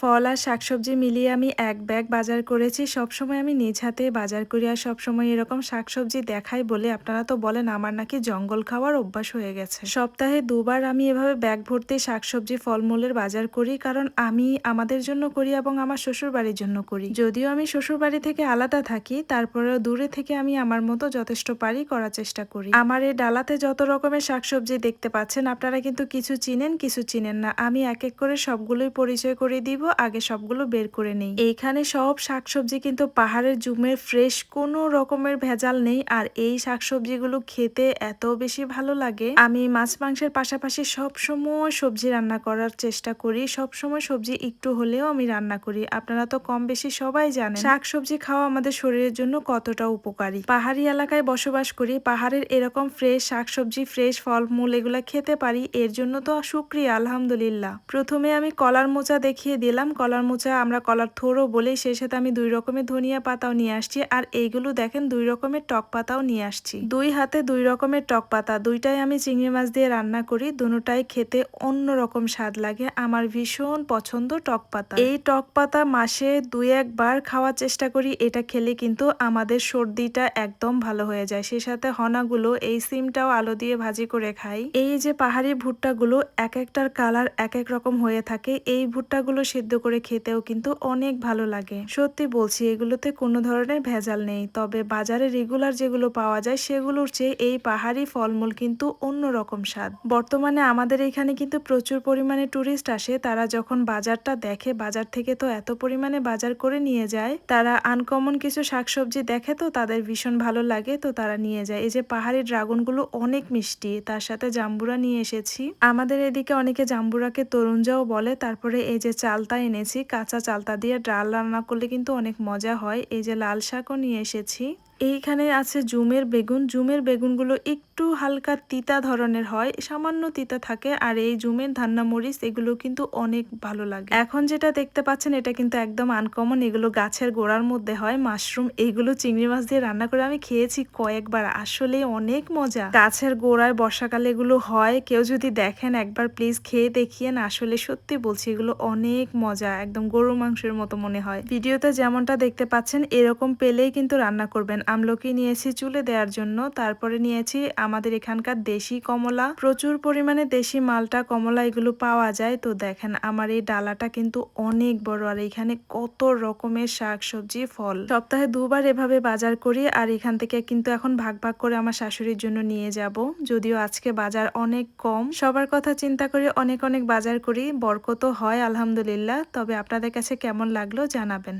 ফল আর শাকসবজি মিলিয়ে আমি এক ব্যাগ বাজার করেছি। সবসময় আমি নিজ হাতে বাজার করি আর সবসময় এরকম শাকসবজি দেখাই বলে আপনারা তো বলেন আমার নাকি জঙ্গল খাওয়ার অভ্যাস হয়ে গেছে। সপ্তাহে দুবার আমি এভাবে ব্যাগ ভর্তি শাকসবজি ফলমূলের বাজার করি কারণ আমি আমাদের জন্য করি এবং আমার শ্বশুর বাড়ির জন্য করি। যদিও আমি শ্বশুর বাড়ি থেকে আলাদা থাকি, তারপরেও দূরে থেকে আমি আমার মতো যথেষ্ট পারি করার চেষ্টা করি। আমার এই ডালাতে যত রকমের শাকসবজি দেখতে পাচ্ছেন, আপনারা কিন্তু কিছু চিনেন কিছু চিনেন না। আমি এক এক করে সবগুলোই পরিচয় করে দিব। আগে সবগুলো বের করে নেই। এইখানে সব শাকসবজি কিন্তু পাহাড়ের জুমের ফ্রেশ কোনো রকমের ভেজাল নেই। আর এই শাকসবজিগুলো খেতে এত বেশি ভালো লাগে। আমি মাছ মাংসের পাশাপাশি সব সময় সবজি রান্না করার চেষ্টা করি। সব সময় সবজি একটু হলেও আমি রান্না করি। আপনারা তো কম বেশি সবাই জানেন, শাকসবজি খাওয়া আমাদের শরীরের জন্য কতটা উপকারী। পাহাড়ি এলাকায় বসবাস করি, পাহাড়ের এরকম ফ্রেশ শাকসবজি ফ্রেশ ফলমূল এগুলা খেতে পারি। এর জন্য তো শুক্রিয়া, আলহামদুলিল্লাহ। প্রথমে আমি কলার মোচা দেখিয়ে দিলাম। কলার মোচা আমরা কলার থোড়ও বলে সেই সাথে আমি দুই রকমের ধনিয়া পাতাও নিয়ে আসছি আর এইগুলো দেখেন দুই রকমের টক পাতাও নিয়ে আসছি। দুই হাতে দুই রকমের টক পাতা, দুইটাই আমি চিংড়ি মাছ দিয়ে রান্না করি দুটাই খেতে অন্য রকম স্বাদ লাগে, আমার ভীষণ পছন্দ টক পাতা। এই টক পাতা মাসে দুই একবার খাওয়ার চেষ্টা করি, এটা খেলে কিন্তু আমাদের সর্দিটা একদম ভালো হয়ে যায়। সেই সাথে হনাগুলো, এই সিমটাও আলো দিয়ে ভাজি করে খাই। এই যে পাহাড়ি ভুট্টাগুলো এক একটার কালার এক এক রকম হয়ে থাকে, এই ভুট্টাগুলো সিদ্ধ করে খেতেও কিন্তু অনেক ভালো লাগে। সত্যি বলছি, এগুলোতে কোনো ধরনের ভেজাল নেই। তবে বাজারে রেগুলার যেগুলো পাওয়া যায়, সেগুলোর চেয়ে এই পাহাড়ি ফলমূল কিন্তু অন্য রকম স্বাদ। বর্তমানে আমাদের এখানে কিন্তু প্রচুর পরিমাণে টুরিস্ট আসে। তারা যখন বাজারটা দেখে, বাজার থেকে তো এত পরিমাণে বাজার করে নিয়ে যায়, তারা আনকমন কিছু শাকসবজি দেখে তো তাদের ভীষণ ভালো লাগে, তো তারা নিয়ে যায়। এই যে পাহাড়ি ড্রাগনগুলো অনেক মিষ্টি, তার সাথে জাম্বুরা নিয়ে এসেছি। আমাদের এদিকে অনেকে জাম্বুরাকে তরুণজাও বলে, তারপরে এই যে চালতা এনেছি, কাঁচা চালতা দিয়ে ডাল রান্না করলে কিন্তু অনেক মজা হয়। এই যে লাল শাকও নিয়ে এসেছি। এইখানে আছে জুমের বেগুন। জুমের বেগুনগুলো একটু হালকা তিতা ধরনের হয়, সামান্য তিতা থাকে, আর এই জুমের ধান্না মরিচ, এগুলো কিন্তু অনেক ভালো লাগে। এখন যেটা দেখতে পাচ্ছেন, এটা কিন্তু একদম আনকমন এগুলো গাছের গোড়ার মধ্যে হয় মাশরুম এইগুলো চিংড়ি মাছ দিয়ে রান্না করে আমি খেয়েছি কয়েকবার আসলে অনেক মজা। গাছের গোড়ায় বর্ষাকালে এগুলো হয়, কেউ যদি দেখেন একবার প্লিজ খেয়ে দেখিয়েন আসলে সত্যি বলছি, এগুলো অনেক মজা, একদম গরু মাংসের মতো মনে হয়। ভিডিওতে যেমনটা দেখতে পাচ্ছেন, এরকম পেলেই কিন্তু রান্না করবেন। আমলকি নিয়েছি চুলে দেওয়ার জন্য। তারপরে নিয়েছি আমাদের এখানকার দেশি কমলা। প্রচুর পরিমাণে দেশি মালটা, কমলা এগুলো পাওয়া যায়। তো দেখেন আমার এই ডালাটা কিন্তু অনেক বড় আর এখানে কত রকমের শাক সবজি ফল। সপ্তাহে দুবার এভাবে বাজার করি আর এখান থেকে কিন্তু এখন ভাগ ভাগ করে আমার শাশুড়ির জন্য নিয়ে যাব। যদিও আজকে বাজার অনেক কম। সবার কথা চিন্তা করে অনেক অনেক বাজার করি। বরকত হয়, আলহামদুলিল্লাহ। তবে আপনাদের কাছে কেমন লাগল জানাবেন।